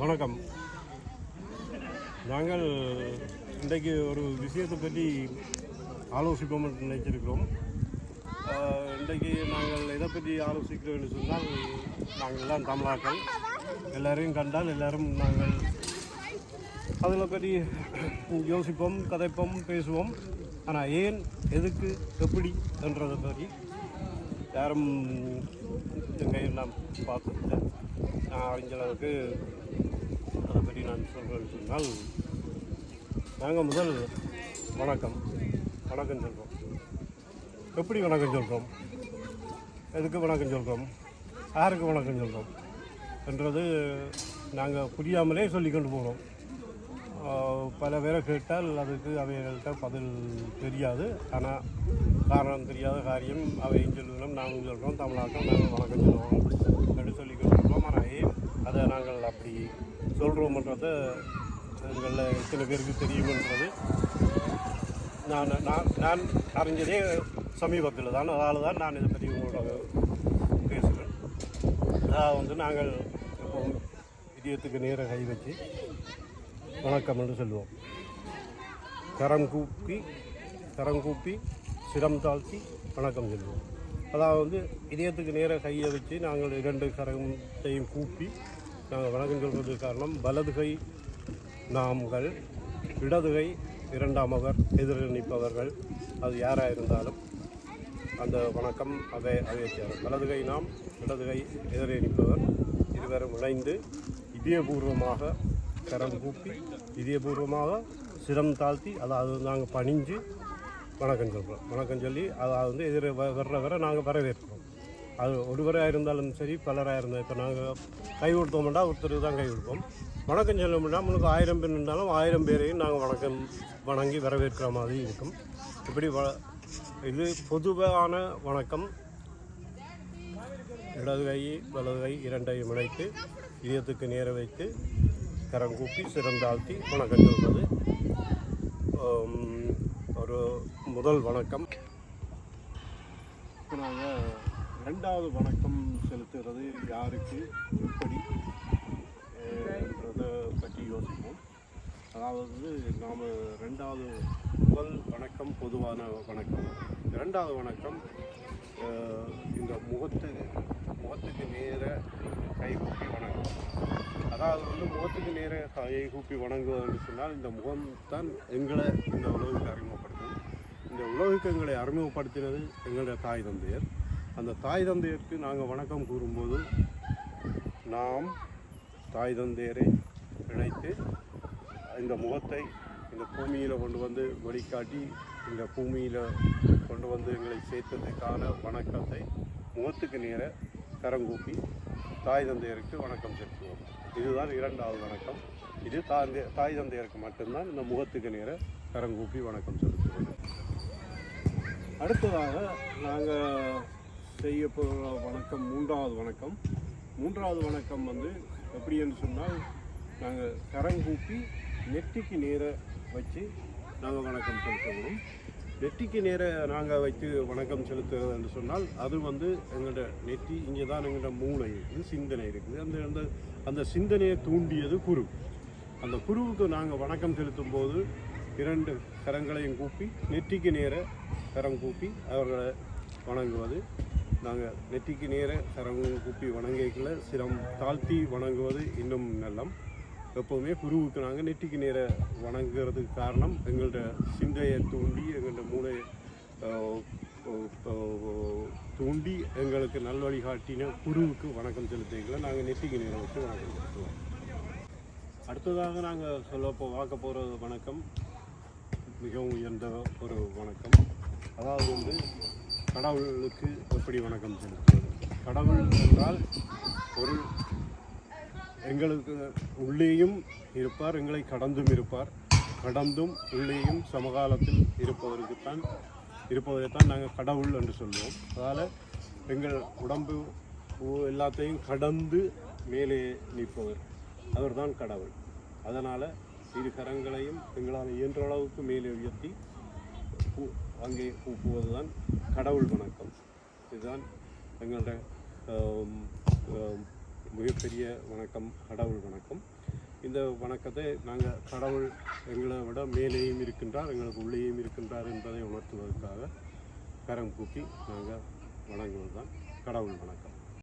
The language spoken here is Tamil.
வணக்கம். நாங்கள் இன்றைக்கு ஒரு விஷயத்தை பற்றி ஆலோசிப்போம் என்று நினைச்சிருக்கிறோம். இன்றைக்கு நாங்கள் எதை பற்றி ஆலோசிக்கிறோம் என்று சொன்னால் நாங்கள் எல்லாம் தமிழாக்கள். எல்லாரையும் கண்டால் எல்லாரும் நாங்கள் அதில் பற்றி யோசிப்போம் கதைப்போம் பேசுவோம். ஆனால் ஏன் எதுக்கு எப்படி என்றதை பற்றி யாரும் எங்கேயும் நான் பார்த்ததில்லை நான் அறிஞ்சளவுக்கு பற்றி நான் சொல்கிறேன்னு சொன்னால் நாங்கள் முதல் வணக்கம். வணக்கம் சொல்கிறோம் எப்படி வணக்கம் சொல்கிறோம் எதுக்கு வணக்கம் சொல்கிறோம் யாருக்கு வணக்கம் சொல்கிறோம் என்றது நாங்கள் புரியாமலே சொல்லி கொண்டு போகிறோம் பல பேரை கேட்டால் அதுக்கு அவைகள்கிட்ட பதில் தெரியாது. ஆனால் காரணம் தெரியாத காரியம் அவையும் சொல்லுகிறோம் நாங்கள் சொல்கிறோம் தமிழாக்கம் நாங்கள் வணக்கம் சொல்லுவோம் என்று சொல்லி கொண்டிருக்கிறோம் ஆனால் அதை நாங்கள் அப்படி சொல்கிறோம்ன்றதை எங்களில் எத்தனை பேருக்கு தெரியுமன்றது நான் நான் நான் அறிஞ்சதே சமீபத்தில் தான். அதனால தான் நான் இதை பற்றி உங்களோட பேசுகிறேன் அதாவது வந்து நாங்கள் இப்போ இதயத்துக்கு நேர கை வச்சு வணக்கம் என்று சொல்லுவோம். கரம் கூப்பி கரம் கூப்பி சிரம் தாழ்த்தி வணக்கம் சொல்லுவோம். அதாவது வந்து இதயத்துக்கு நேர கையை வச்சு நாங்கள் இரண்டு கரத்தையும் கூப்பி நாங்கள் வணக்கம் சொல்கிறதுக்கு காரணம் வலதுகை நாம்கள் இடதுகை இரண்டாம் அவர் எதிரில் நிற்பவர்கள். அது யாராக இருந்தாலும் அந்த வணக்கம் அதை அதை சேரும் நாம் இடதுகை எதிரில் நிற்பவர். இருவரும் இணைந்து இதயபூர்வமாக கரம் கூப்பி இதயபூர்வமாக சிரம் தாழ்த்தி அதாவது நாங்கள் பணிஞ்சு வணக்கம் சொல்கிறோம் வணக்கம் சொல்லி அதாவது வந்து எதிர வ- வர்ற வர நாங்கள் வரவேற்கிறோம். அது ஒருவராக இருந்தாலும் சரி பலராக இருந்தால் இப்போ நாங்கள் கை கொடுத்தோம்னா ஒருத்தருக்கு தான் கை கொடுப்போம். வணக்கம் சொல்லணும்னா நம்மளுக்கு ஆயிரம் பேர் இருந்தாலும் ஆயிரம் பேரையும் நாங்கள் வணக்கம் வணங்கி வரவேற்கிற மாதிரி இருக்கும். இப்படி வ இது பொதுவான வணக்கம். இடது கை வலது கை இரண்டையும் இணைத்து இதயத்துக்கு நேர வைத்து கரம் கூப்பி சிறந்தாழ்த்தி வணக்கம் சொல்வது ஒரு முதல் வணக்கம். நாங்கள் ரெண்டாவது வணக்கம் செலுத்துகிறது யாருக்கு எப்படி என்றதை பற்றி யோசிப்போம். அதாவது நாம் ரெண்டாவது முதல் வணக்கம் பொதுவான வணக்கம். இரண்டாவது வணக்கம் இந்த முகத்துக்கு முகத்துக்கு நேர கை கூப்பி வணக்கம். அதாவது வந்து முகத்துக்கு நேர கையை கூப்பி வணங்குவதுன்னு சொன்னால் இந்த முகம் தான் எங்களை இந்த உலகுக்கு அறிமுகப்படுத்தும். இந்த உலகுக்கு எங்களை அறிமுகப்படுத்தினது எங்களுடைய தாய் தந்தையர். அந்த தாய் தந்தையருக்கு நாங்கள் வணக்கம் கூறும்போது நாம் தாய் தந்தையரை இணைத்து இந்த முகத்தை இந்த பூமியில் கொண்டு வந்து வழிகாட்டி இந்த பூமியில் கொண்டு வந்து எங்களை சேர்த்ததுக்கான வணக்கத்தை முகத்துக்கு நேர கரங்கூப்பி தாய் தந்தையருக்கு வணக்கம் செலுத்துவோம். இதுதான் இரண்டாவது வணக்கம். இது தாந்தை தாய் தந்தையருக்கு மட்டும்தான் இந்த முகத்துக்கு நேர கரங்கூப்பி வணக்கம் செலுத்துவோம். அடுத்ததாக நாங்கள் செய்ய போகிற வணக்கம் மூன்றாவது வணக்கம். மூன்றாவது வணக்கம் வந்து எப்படி என்று சொன்னால் நாங்கள் கரங்கூப்பி நெட்டிக்கு நேர வச்சு நாங்கள் வணக்கம் செலுத்துவோம் நெட்டிக்கு நேர நாங்கள் வைத்து வணக்கம் செலுத்துகிறது என்று சொன்னால் அது வந்து எங்களோட நெற்றி இங்கே தான் எங்களோட மூளை இருக்குது சிந்தனை இருக்குது. அந்த அந்த அந்த சிந்தனையை தூண்டியது குரு. அந்த குருவுக்கு நாங்கள் வணக்கம் செலுத்தும் போது இரண்டு கரங்களையும் கூப்பி நெற்றிக்கு நேர கரம் கூப்பி அவர்களை வணங்குவது. நாங்கள் நெற்றிக்கு நேர கரம் கூப்பி வணங்கிக்கல. சிரம் தாழ்த்தி வணங்குவது இன்னும் நல்லம். எப்போவுமே குருவுக்கு நாங்கள் நெற்றிக்கு நேர வணங்குறதுக்கு காரணம் எங்கள்ட சிந்தையை தூண்டி எங்கள்ட மூளை தூண்டி எங்களுக்கு நல்வழி வழிகாட்டின குருவுக்கு வணக்கம் செலுத்திக்கல. நாங்கள் நெற்றிக்கு நேரம் வச்சு வணக்கம் செலுத்துவோம். அடுத்ததாக நாங்கள் சொல்ல போ பார்க்க போகிற வணக்கம். மிகவும் உயர்ந்த ஒரு வணக்கம். அதாவது வந்து கடவுளுக்கு எப்படி வணக்கம் செலுத்துவது கடவுள் என்றால் ஒரு எங்களுக்கு உள்ளேயும் இருப்பார் எங்களை கடந்தும் இருப்பார். கடந்தும் உள்ளேயும் சமகாலத்தில் இருப்பவருக்குத்தான் இருப்பதைத்தான் நாங்கள் கடவுள் என்று சொல்லுவோம் அதால் எங்கள் உடம்பு எல்லாத்தையும் கடந்து மேலே நிற்பவர். அவர்தான் கடவுள். அதனால் இரு கரங்களையும் எங்களால் இயன்ற அளவுக்கு மேலே உயர்த்தி அங்கே கூப்புவதுதான் கடவுள் வணக்கம். இதுதான் எங்களோட மிகப்பெரிய வணக்கம் கடவுள் வணக்கம். இந்த வணக்கத்தை நாங்கள் கடவுள் எங்களை விட மேலேயும் இருக்கின்றார் எங்களுக்கு உள்ளேயும் இருக்கின்றார் என்பதை உணர்த்துவதற்காக கரம் கூப்பி நாங்கள் வணங்குவது தான் கடவுள் வணக்கம்.